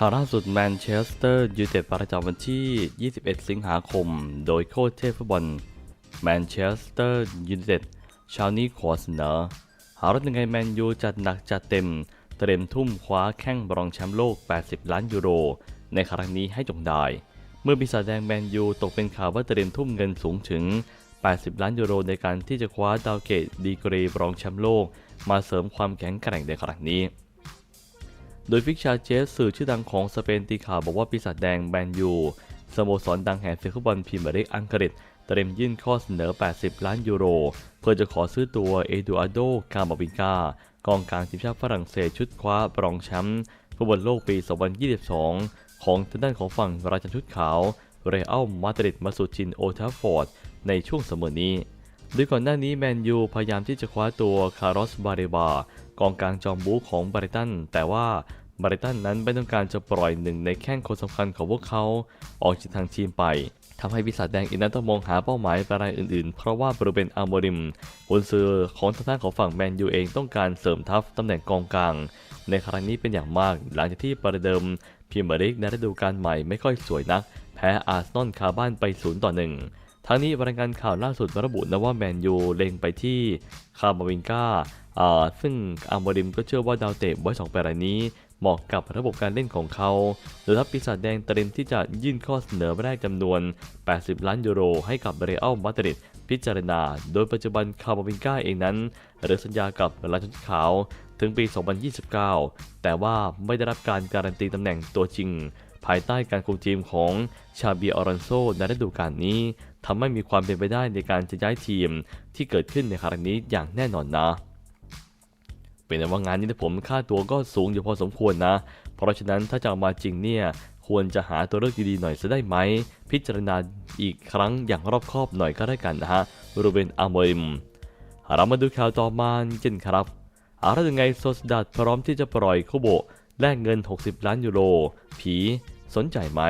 ข่าวล่าสุดแมนเชสเตอร์ยูไนเต็ดประจำวันที่ 21 สิงหาคม โดยโค้ชเทพฟุตบอลแมนเชสเตอร์ยูไนเต็ดเชาวนี้ขอเสนอ หาว่ายังไงแมนยูจัดหนักจัดเต็ม เตรียมทุ่มคว้าแข้งบรองแชมป์โลก 80 ล้านยูโร ในครั้งนี้ให้จงได้ เมื่อปีศาจแดงแมนยูตกเป็นข่าวว่าเตรียมทุ่มเงินสูงถึง 80 ล้านยูโร ในการที่จะคว้าดาวเกตดีกรีบรองแชมป์โลก มาเสริมความแข็งแกร่งในครั้งนี้ โดยฟิกชาเจสสื่อชื่อดังของสเปนตีข่าวบอกว่าปีศาจแดงแมนยูสโมสรดังแห่งศึกฟุตบอลพรีเมียร์ลีกอังกฤษเตรียมยื่นข้อเสนอ 80 ล้านยูโร เพื่อจะขอซื้อตัวเอดูอาโด คาร์บาบิงกากองกลางทีมชาติฝรั่งเศสชุดคว้ารองแชมป์ฟุตบอลโลกปี 2022 ของทางด้านของฝั่งราชันชุดขาว เรอัลมาดริดมาสู่จินโอทาฟอร์ด ในช่วงเสมอนี้ โดยก่อนหน้านี้แมนยูพยายามที่จะคว้าตัวคาร์ลอสบาเรบากองกลางจอมบูของบริตัน แต่ว่าบริตันนั้นไม่ต้องการจะปล่อยหนึ่งในแข้งคนสำคัญของพวกเขาออกจากทางทีมไปทำให้วิสัทแดงอีกนั้นต้องมองหาเป้าหมายรายอื่นๆ เพราะว่าบริเวณอาร์โมริมกุนซือของทางด้านของฝั่งแมนยูเองต้องการเสริมทัพตำแหน่งกองกลาง ในครั้งนี้เป็นอย่างมากหลังจากที่ประเดิมพรีเมียร์ลีกในฤดูกาลใหม่ไม่ค่อยสวยนัก แพ้อาร์เซนอลคาบ้านไป0ต่อ1 ทั้งนี้รายงานข่าวล่าสุดระบุนะว่าแมนยูเล็งไปที่คาร์บาวิงกาอ่าซึ่งอาร์โมริมก็เชื่อว่าดาวเตะไว้สองแปรายนี้เหมาะกับระบบการเล่นของเขาโดยทัพปีศาจแดงเตรียมที่จะยื่นข้อเสนอแรกจำนวน 80 ล้านยูโร ให้กับเรอัลมาดริดพิจารณา โดยปัจจุบันคาร์บาวิงกาเองนั้นเหลือสัญญากับราชนขาวถึงปี 2029 แต่ว่าไม่ได้รับการการันตีตำแหน่งตัวจริง ภายใต้การคุมทีมของชาบีออรันโซในฤดูกาลนี้ ทำให้มีความเป็นไปได้ในการจะย้ายทีมที่เกิดขึ้นในครั้งนี้อย่างแน่นอนนะ เป็นแต่ว่างานนี้ผมค่าตัวก็สูงอยู่พอสมควรนะ เพราะฉะนั้นถ้าจะเอามาจริงเนี่ยควรจะหาตัวเลือกดีๆหน่อยจะได้ไหม พิจารณาอีกครั้งอย่างรอบคอบหน่อยก็ได้กันนะฮะรูเบนอาร์มริมเรามาดูข่าวต่อมากันครับอาระยังไงโซสดัดพร้อมที่จะปล่อยคูโบแลกเงิน 60 ล้านยูโรผี สนใจไหม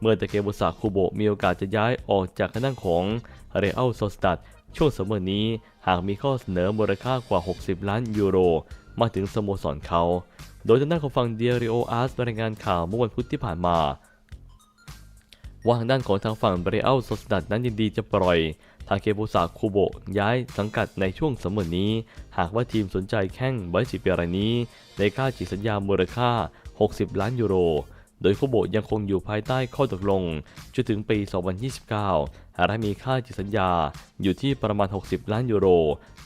เมื่อตะเกบุสาคูโบะมีโอกาสจะย้ายออกจากคณะของเรอัลโซสดัดช่วงสมอนี้หากมีข้อเสนอมูลค่ากว่า 60 ล้านยูโร มาถึงสโมสรเขา โดยทางด้านของฝั่งเดียริโออาร์สรายงานข่าวเมื่อวันพุธที่ผ่านมาว่าทางด้านของทางฝั่งเรอัลโซสดัดนั้นยินดีจะปล่อย ทางเคบุสาคูโบะย้ายสังกัดในช่วงสมอนี้ หากว่าทีมสนใจแข้งไบสิปีรายนี้ ในค่าจิตสัญญามูลค่า 60 ล้านยูโร โดยคูโบยังคงอยู่ภายใต้ข้อตกลงจนถึงปี 2029 หากมีค่าจิตสัญญาอยู่ที่ประมาณ 60 ล้านยูโร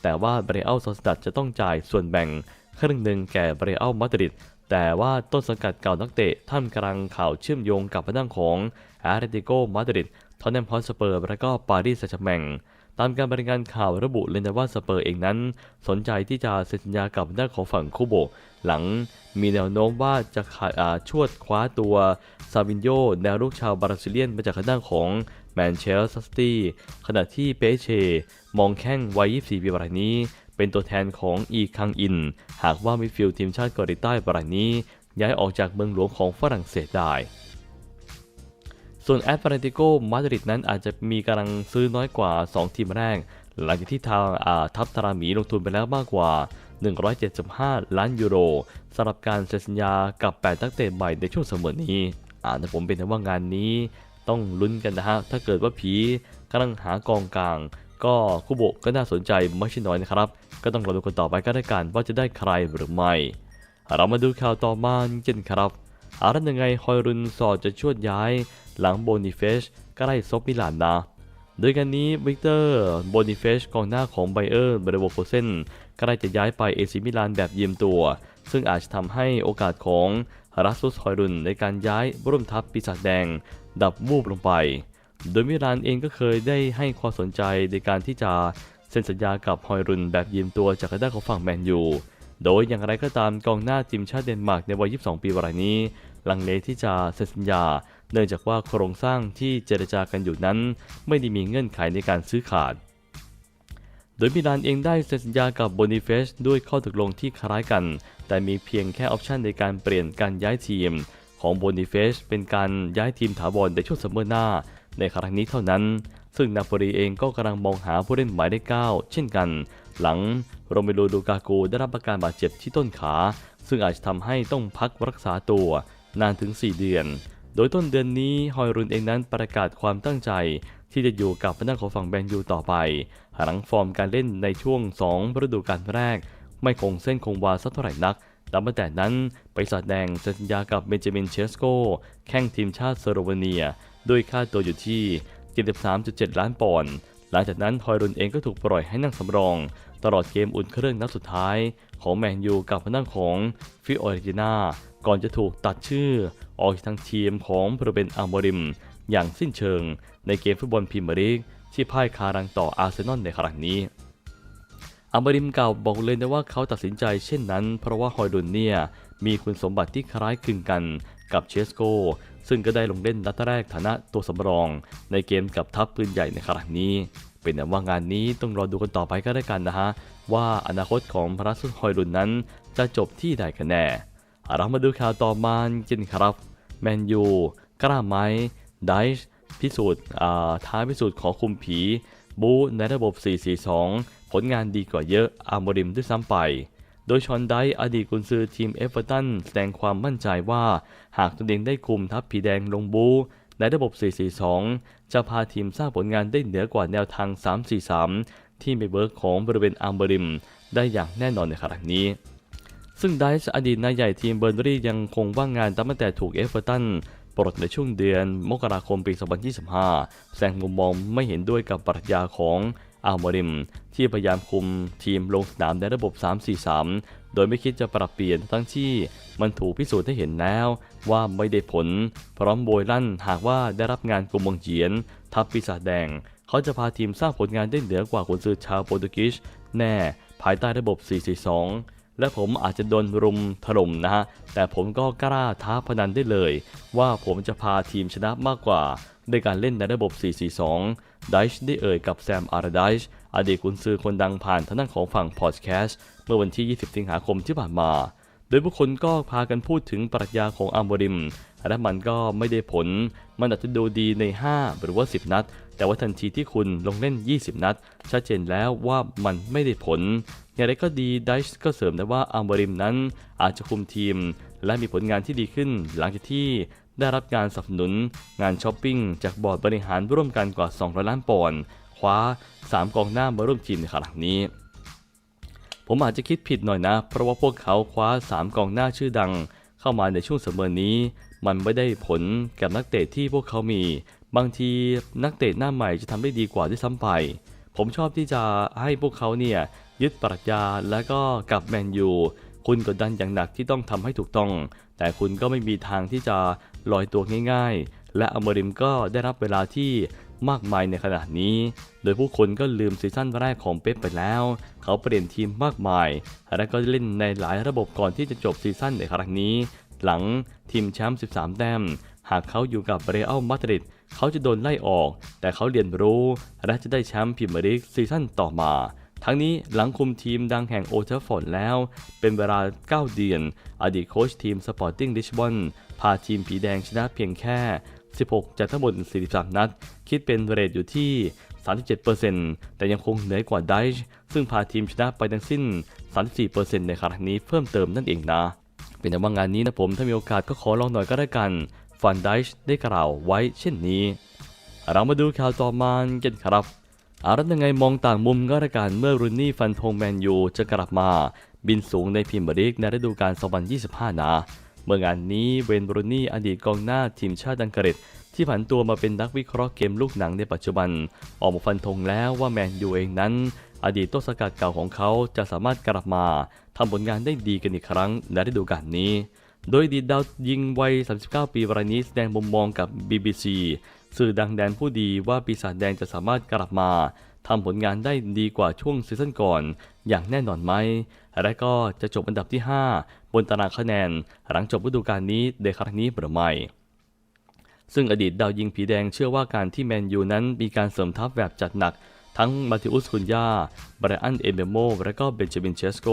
แต่ว่าเบรอัลโซสดัดจะต้องจ่ายส่วนแบ่งครึ่งหนึ่งแก่เบรอัลมาดริดแต่ว่าต้นสังกัดเก่านักเตะท่ามกลางข่าวเชื่อมโยงกับพนังของแอตเลติโกมาดริดทอนแนมพอสเปอร์และก็ปารีสแซงต์แชร์แมง ตามการบริงานข่าวระบุเลยนะว่าสเปอร์เองนั้น สนใจที่จะเซ็นสัญญากับด้านของฝั่งคูโบ หลังมีแนวโน้มว่าจะขาอ่าชวดคว้าตัวซาวินโยแนวลูกชาวบราซิเลียนมาจากด้านของแมนเชสเตอร์ซิตี้ขณะที่เปเช มองแข้งวัย 24 ปีรายนี้ เป็นตัวแทนของอีคังอิน หากว่ามิดฟิลด์ทีมชาติเกาหลีใต้รายนี้ ย้ายออกจากเมืองหลวงของฝรั่งเศสได้ ส่วนแอตเลติโกมาดริดนั้นอาจจะมีกำลังซื้อน้อยกว่า 2 ทีมแรก หลังจากที่ทางาทัพทารามีลงทุนไปแล้วมากกว่า 175 ล้านยูโรสำหรับการเซ็นสัญญากับ 8 นักเตะใหม่ในช่วงเสมอนี้อ่าแต่ผมเป็นว่างานนี้ต้องลุ้นกันนะฮะ ถ้าเกิดว่าผีกำลังหากองกลาง ก็คุโบก็น่าสนใจไม่ใช่น้อยนะครับ ก็ต้องรอดูกันต่อไปก็ได้กันว่าจะได้ใครหรือไม่ เรามาดูข่าวต่อมากันครับ อารันยังไงฮอยรุนสอดจะชวดย้าย หลังโบนิเฟชก็ไล่ซบมิลานนะโดยกันนี้วิกเตอร์โบนิเฟชกองหน้าของไบเออร์เบรโวโคเซนก็ได้จะย้ายไปเอซิมิลานแบบยืมตัว ซึ่งอาจจะทำให้โอกาสของรัสซุสฮอยรุนในการย้ายร่วมทัพปีศาจแดง ดับวูบลงไป โดยมิลานเองก็เคยได้ให้ความสนใจในการที่จะเซ็นสัญญากับฮอยรุนแบบยืมตัวจากทางด้านของฝั่งแมนยู โดยอย่างไรก็ตามกองหน้าทีมชาติเดนมาร์กในวัย 22 ปีรายนี้ ลังเลที่จะเซ็นสัญญา เนื่องจากว่าโครงสร้างที่เจรจากันอยู่นั้น ไม่ได้มีเงื่อนไขในการซื้อขาด โดยมิลานเองได้เซ็นสัญญากับโบนิเฟชด้วยข้อตกลงที่คล้ายกัน แต่มีเพียงแค่ออปชันในการเปลี่ยนการย้ายทีม ของโบนิเฟชเป็นการย้ายทีมถาวรในช่วงซัมเมอร์หน้า ในครั้งนี้เท่านั้น ซึ่งนาโปลีเองก็กำลังมองหาผู้เล่นหมายเลข9เช่นกัน หลังโรเมโลดูกาโกได้รับอาการบาดเจ็บที่ต้นขา ซึ่งอาจทำให้ต้องพักรักษาตัวนานถึง 4 เดือน โดยต้นเดือนนี้ฮอยรุนเองนั้นประกาศความตั้งใจที่จะอยู่กับพนักของฝั่งแมนยูต่อไป หลังฟอร์มการเล่นในช่วง 2 ฤดูกาลแรก ไม่คงเส้นคงวาสักเท่าไหร่นักแต่ตั้งแต่นั้นไปสแดงสัญญากับเบนจามินเชสโกแข้งทีมชาติสโลวีเนีย ด้วยค่าตัวอยู่ที่ 73.7 ล้านปอนด์หลังจากนั้นฮอยรุนเองก็ถูกปล่อยให้นั่งสำรอง ตลอดเกมอุ่นเครื่องนัดสุดท้ายของแมนยูกับพนักของฟิโอเรติน่าก่อนจะถูกตัดชื่อออกจากทางทีมของโปรเบนอัลโมริม อย่างสิ้นเชิง ในเกมฟุตบอลพรีเมียร์ลีกที่พ่ายคารังต่ออาร์เซนอลในครั้งนี้อัมบริมกล่าวบอกเลยนะว่าเขาตัดสินใจเช่นนั้น เพราะว่าฮอยดุนเนี่ยมีคุณสมบัติที่คล้ายคลึงกันกับเชสโก ซึ่งก็ได้ลงเล่นนัดแรกฐานะตัวสำรอง ในเกมกับทัพปืนใหญ่ในครั้งนี้ เป็นแต่ว่างานนี้ต้องรอดูกันต่อไปก็ได้กันนะฮะ ว่าอนาคตของพระสุดฮอยดุนนั้น จะจบที่ใดกันแน่ เรามาดูข่าวต่อมากันครับ แมนยูกล้าไหมไดช์พิสูจน์อาท้าพิสูจน์ขอคุมผี บูในระบบ 442 ผลงานดีกว่าเยอะอามริมด้วยซ้ำไป โดยชอนไดอดีตกุนซือทีมเอฟเวอร์ตันแสดงความมั่นใจว่า หากตนเองได้คุมทัพผีแดงลงบูในระบบ 442 จะพาทีมสร้างผลงานได้เหนือกว่าแนวทาง 343 ที่ไม่เบิร์กของบริเวณอาร์โมริม ได้อย่างแน่นอนในครั้งนี้ ซึ่งไดส์อดีตนายใหญ่ทีมเบอร์นรี่ยังคงว่างงานตั้งแต่ถูกเอฟเวอร์ตันปลดในช่วงเดือนมกราคมปี 2025 แสดงมุมมองไม่เห็นด้วยกับปรัชญาของ อัลโมริม ที่พยายามคุมทีมลงสนามในระบบ 3-4-3 โดยไม่คิดจะปรับเปลี่ยนทั้งที่มันถูกพิสูจน์ให้เห็นแล้วว่าไม่ได้ผล พร้อมโบยลั่นหากว่าได้รับงานกุมงเจียน ทัพปีศาจแดง เขาจะพาทีมสร้างผลงานได้เหนือกว่าคนซือชาวโปรตุเกสแน่ภายใต้ระบบ 4-4-2 และผมอาจจะโดนรุมถล่มนะฮะ แต่ผมก็กล้าท้าพนันได้เลย ว่าผมจะพาทีมชนะมากกว่าด้วยการเล่นในระบบ 4-4-2 ไดช์ได้เอ่ยกับแซมอาร์ไดช์อดีตกุนซือคนดังผ่านทางด้านของฝั่งพอดแคสต์เมื่อวันที่ 20 สิงหาคมที่ผ่านมา โดยผู้คนก็พากันพูดถึงปรัชญาของอัมบริมและมันก็ไม่ได้ผล มันอาจจะดูดีใน 5 หรือว่า 10 นัด แต่ว่าทันทีที่คุณลงเล่น 20 นัด ชัดเจนแล้วว่ามันไม่ได้ผล อย่างไรก็ดีไดช์ก็เสริมนะว่าอัมบริมนั้นอาจจะคุมทีม และมีผลงานที่ดีขึ้น หลังจากที่ได้รับการสนับสนุน งานช้อปปิ้ง จากบอร์ดบริหารร่วมกันกว่า 200 ล้านปอนด์คว้า 3 กองหน้ามาร่วมทีมในครั้งนี้ ผมอาจจะคิดผิดหน่อยนะ เพราะว่าพวกเขาคว้า 3 กองหน้าชื่อดัง เข้ามาในช่วงเสมอนี้ มันไม่ได้ผลกับนักเตะที่พวกเขามี บางทีนักเตะหน้าใหม่จะทำได้ดีกว่าด้วยซ้ำไปผมชอบที่จะให้พวกเขาเนี่ย ยึดปรัชญาแล้วก็กับแมนยูคุณกดดันอย่างหนักที่ต้องทำให้ถูกต้อง แต่คุณก็ไม่มีทางที่จะลอยตัวง่าย ๆ และอมริมก็ได้รับเวลาที่มากมายในขณะนี้ โดยผู้คนก็ลืมซีซั่นแรกของเป๊ปไปแล้ว เขาเปลี่ยนทีมมากมาย และก็เล่นในหลายระบบก่อนที่จะจบซีซั่นในครั้งนี้ หลังทีมแชมป์ 13 แต้ม หากเขาอยู่กับเรอัลมาดริด เขาจะโดนไล่ออก แต่เขาเรียนรู้ และจะได้แชมป์พรีเมียร์ลีกซีซั่นต่อมา ทั้งนี้หลังคุมทีมดังแห่งโอเทอร์ฟอร์ดแล้ว เป็นเวลา 9 เดือน อดีตโค้ชทีมสปอร์ติ้งลิชบอนพาทีมผีแดงชนะเพียงแค่ 16 จากทั้งหมด 43 นัด คิดเป็นเรทอยู่ที่ 37%แต่ยังคงเหนือกว่าไดช์ซึ่งพาทีมชนะไปทั้งสิ้น 34%ในครั้งนี้เพิ่มเติมนั่นเองนะ เป็นแต่ว่างานนี้นะผมถ้ามีโอกาสก็ขอลองหน่อยก็ได้กันฟันไดช์ได้กล่าวไว้เช่นนี้ เรามาดูข่าวต่อมากันครับ อารัตยังไงมองต่างมุมก็ได้กันเมื่อรุนนี่ฟันธงแมนยูจะกลับมา บินสูงในพรีเมียร์ลีกในฤดูกาล 2025 นะเมื่องานนี้เวนบรูนี่อดีตกองหน้าทีมชาติอังกฤษที่ผันตัวมาเป็นนักวิเคราะห์เกมลูกหนังในปัจจุบัน ออกมาฟันธงแล้วว่าแมนยูเองนั้น อดีตต้นสกัดเก่าของเขาจะสามารถกลับมาทำผลงานได้ดีกันอีกครั้งในฤดูกาลนี้ โดยอดีตดาวยิงวัย 39 ปีรายนี้แสดงมุมมองกับ BBC สื่อดังแดนผู้ดีว่าปีศาจแดงจะสามารถกลับมาทำผลงานได้ดีกว่าช่วงซีซั่นก่อน อย่างแน่นอนไหม และก็จะจบอันดับที่ 5 บนตารางคะแนน หลังจบฤดูกาลนี้ในครั้งนี้หรือไม่ ซึ่งอดีตดาวยิงผีแดงเชื่อว่าการที่แมนยูนั้นมีการเสริมทัพแบบจัดหนัก ทั้งมาติอุสคุนยาบรอันเอเบโม และก็เบนจามินเชสโก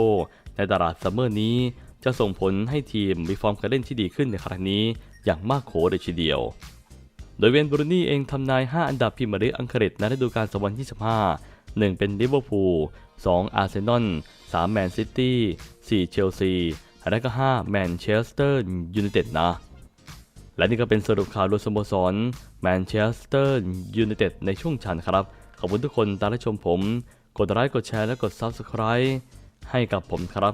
ในตลาดซัมเมอร์นี้ จะส่งผลให้ทีมมีฟอร์มการเล่นที่ดีขึ้นในครั้งนี้อย่างมากโขเลยทีเดียว โดยเวนบรูนี่เองทำนาย 5 อันดับพิมพ์ลีกอังกฤษในฤดูกาล2025 1 เป็นลิเวอร์พูล2อาร์เซนอล3แมนซิตี้4เชลซีและก็5แมนเชสเตอร์ยูไนเต็ดนะ และนี่ก็เป็นสรุปข่าวรวมสโมสรแมนเชสเตอร์ยูไนเต็ดในช่วงชันครับ ขอบคุณทุกคนตามรับชมผม กดไลค์กดแชร์และกด Subscribe ให้กับผมครับ